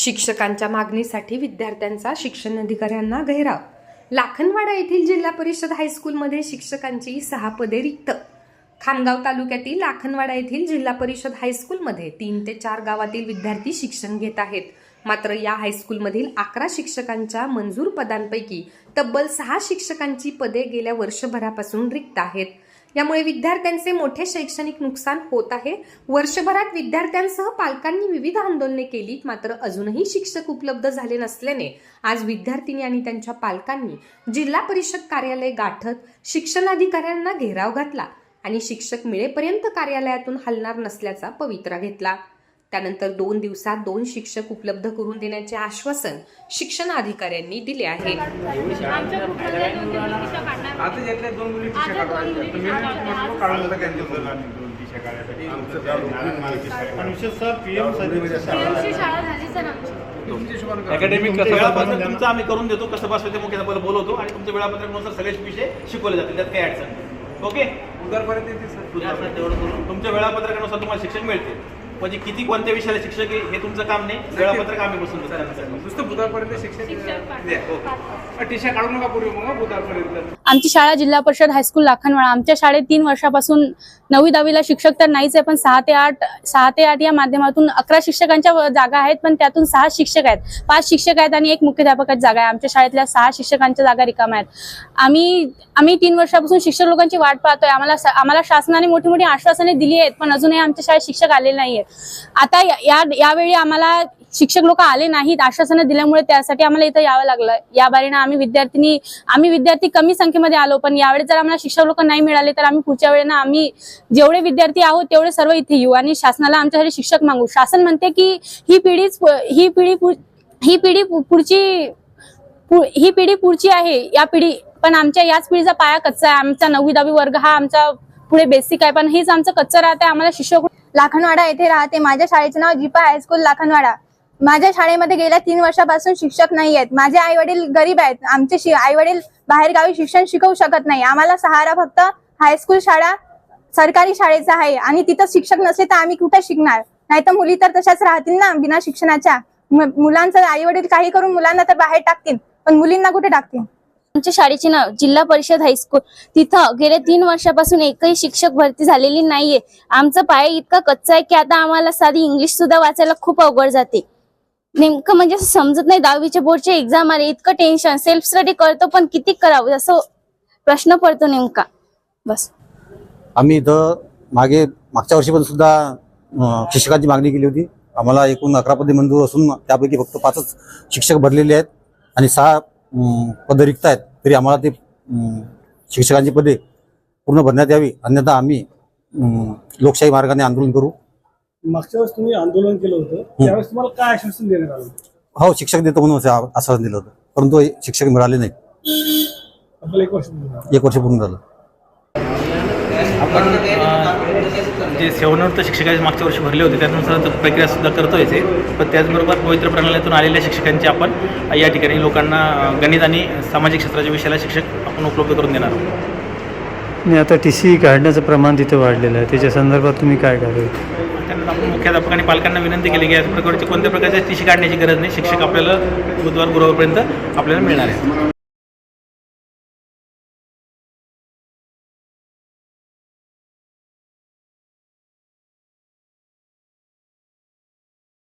शिक्षकांच्या मागणीसाठी विद्यार्थ्यांचा शिक्षण अधिकाऱ्यांना गैराव लाखनवाडा येथील जिल्हा परिषद हायस्कूलमध्ये शिक्षकांची सहा पदे रिक्त. खामगाव तालुक्यातील लाखनवाडा येथील जिल्हा परिषद हायस्कूलमध्ये तीन ते चार गावातील विद्यार्थी शिक्षण घेत आहेत. मात्र या हायस्कूलमधील अकरा शिक्षकांच्या मंजूर पदांपैकी तब्बल सहा शिक्षकांची पदे गेल्या वर्षभरापासून रिक्त आहेत. यामुळे विद्यार्थ्यांचे मोठे शैक्षणिक नुकसान होत आहे. वर्षभरात विद्यार्थ्यांसह पालकांनी विविध आंदोलने केलीत मात्र अजूनही शिक्षक उपलब्ध झाले नसल्याने आज विद्यार्थिनी आणि त्यांच्या पालकांनी जिल्हा परिषद कार्यालय गाठत शिक्षणाधिकाऱ्यांना घेराव घातला आणि शिक्षक मिळेपर्यंत कार्यालयातून हलणार नसल्याचा पवित्रा घेतला. त्यानंतर दोन दिवसात दोन शिक्षक उपलब्ध करून देण्याचे आश्वासन शिक्षणाधिकाऱ्यांनी दिले आहे. अकॅडमिक तुमचं वेळापत्रक तुमचं आम्ही करून देतो कसं बसवायचं ते मुख्याध्यापकाला बोलवतो आणि तुमच्या वेळापत्रकानुसार सगळे विषय शिकवले जातील त्यात काही अडचण ओके? उद्यापर्यंत तुमच्या वेळापत्रकानुसार तुम्हाला शिक्षण मिळते म्हणजे किती कोणत्या विषयाला शिक्षक आहे हे तुमचं काम नाही वेळापत्रक आम्ही बसून देतो नुसतं बुधवारपर्यंत शिक्षण शिक्षक पाठवा. द्या ओके टी शर्ट काढू नका पूर्वी मग बुधवारपर्यंत. आमची शाळा जिल्हा परिषद हायस्कूल लाखनवाडा. आमच्या शाळेत तीन वर्षापासून नववी दहावीला शिक्षक तर नाहीच आहे पण सहा ते आठ सहा ते आठ या माध्यमातून अकरा शिक्षकांच्या व- जागा आहेत पण त्यातून सहा शिक्षक आहेत. पाच शिक्षक आहेत आणि एक मुख्याध्यापकाची जागा आहे. आमच्या शाळेतल्या सहा शिक्षकांच्या जागा रिकाम्या आहेत. आम्ही आम्ही तीन वर्षापासून शिक्षक लोकांची वाट पाहतोय. आम्हाला आम्हाला शासनाने मोठी मोठी आश्वासने दिली आहेत पण अजूनही आमच्या शाळेत शिक्षक आलेले नाही आहेत आता या- या यावेळी आम्हाला शिक्षक लोक आले नाहीत आश्वासनं दिल्यामुळे त्यासाठी आम्हाला इथं यावं लागलं. या बारीनं आम्ही विद्यार्थिनी आम्ही विद्यार्थी कमी संख्येमध्ये आलो पण यावेळी जर आम्हाला शिक्षक लोक नाही मिळाले तर आम्ही पुढच्या वेळेला आम्ही जेवढे विद्यार्थी आहोत तेवढे सर्व इथे येऊ आणि शासनाला आमच्यासाठी शिक्षक मागू. शासन म्हणते की ही पिढीच ही पिढी ही पिढी पुढची ही पिढी पुढची आहे या पिढी पण आमच्या याच पिढीचा पाया कच्चा आहे. आमचा नववी दहावी वर्ग हा आमचा पुढे बेसिक आहे पण हेच आमचं कच्चं राहते आम्हाला शिक्षक लाखनवाडा येथे राहते. माझ्या शाळेचे नाव जिपा हायस्कूल लाखनवाडा. माझ्या शाळेमध्ये गेल्या तीन वर्षापासून शिक्षक नाही आहेत. माझे आई वडील गरीब आहेत. आमचे आई वडील बाहेर गावी शिक्षण शिकवू शकत नाही. आम्हाला सहारा फक्त हायस्कूल शाळा सरकारी शाळेचा आहे आणि तिथं शिक्षक नसले तर आम्ही कुठे शिकणार? नाही तर मुली तर तशाच राहतील ना बिना शिक्षणाच्या. मुलांचं आई वडील काही करून मुलांना तर बाहेर टाकतील पण मुलींना कुठे टाकतील? आमच्या शाळेचे नाव जिल्हा परिषद हायस्कूल तिथं गेल्या तीन वर्षापासून एकही शिक्षक भरती झालेली नाहीये. आमचं पाय इतका कच्चा आहे की आता आम्हाला साधी इंग्लिश सुद्धा वाचायला खूप अवघड जाते. नेमकं म्हणजे असं समजत नाही दहावीच्या बोर्डचे एक्झाम आले इतकं टेन्शन सेल्फ स्टडी करतो पण किती करावं? असं प्रश्न पडतो नेमका. बस. आम्ही इथं मागे मागच्या वर्षी पण सुद्धा शिक्षकांची मागणी केली होती. आम्हाला एकूण अकरा पदे मंजूर असून त्यापैकी फक्त पाचच शिक्षक भरलेले आहेत आणि सहा अं, पदं रिक्त आहेत. तरी आम्हाला ते शिक्षकांची पदे पूर्ण भरण्यात यावी. अन्यथा आम्ही लोकशाही मार्गाने आंदोलन करू. मागच्या वेळेस तुम्ही आंदोलन केलं होतं. त्यावेळेस तुम्हाला काय आश्वासन देण्यात आलं? हो शिक्षक देतो म्हणून असं आश्वासन दिलं होतं. परंतु शिक्षक मिळाले नाही. आपल्याला एक वर्ष. एक वर्ष पूर्ण झालं. आपण अं, जे सेवानिवृत्त शिक्षकाचे मागच्या वर्षी भरले होते त्यानुसार तो प्रक्रिया सुद्धा करतोय ते. पण त्याचबरोबर पवित्र प्रणालीतून आलेल्या शिक्षकांचे आपण अं, या ठिकाणी लोकांना अं, गणित आणि सामाजिक शास्त्राच्या विषयाला शिक्षक आपण उपलब्ध करून देणार आहोत. आणि आता टी सी काढण्याचं प्रमाण तिथं वाढलेलं आहे. त्याच्या संदर्भात तुम्ही काय कराल? त्यांना आपण मुख्याध्यापक आणि पालकांना विनंती केली की याच प्रकारची कोणत्या प्रकारच्या टीशी काढण्याची गरज नाही. शिक्षक आपल्याला बुधवार गुरुवारपर्यंत आपल्याला मिळणार आहे.